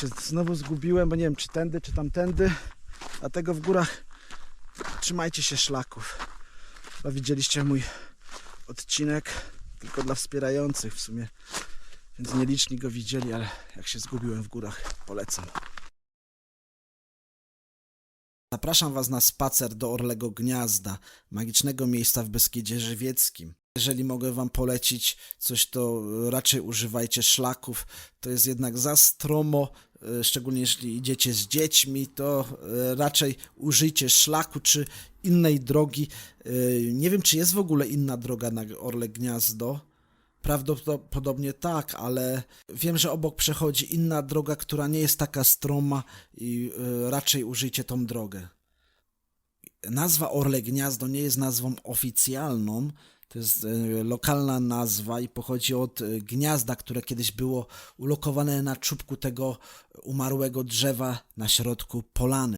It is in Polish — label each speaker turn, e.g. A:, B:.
A: się znowu zgubiłem, bo nie wiem czy tędy, czy tamtędy. Dlatego w górach trzymajcie się szlaków. Chyba widzieliście mój odcinek tylko dla wspierających w sumie. Więc nieliczni go widzieli, ale jak się zgubiłem w górach, polecam. Zapraszam Was na spacer do Orlego Gniazda, magicznego miejsca w Beskidzie Żywieckim. Jeżeli mogę Wam polecić coś, to raczej używajcie szlaków. To jest jednak za stromo, e, szczególnie jeśli idziecie z dziećmi, to e, raczej użyjcie szlaku czy innej drogi. E, Nie wiem, czy jest w ogóle inna droga na Orle Gniazdo. Prawdopodobnie tak, ale wiem, że obok przechodzi inna droga, która nie jest taka stroma i raczej użyjcie tą drogę. Nazwa Orle Gniazdo nie jest nazwą oficjalną, to jest y, lokalna nazwa i pochodzi od y, gniazda, które kiedyś było ulokowane na czubku tego umarłego drzewa na środku polany.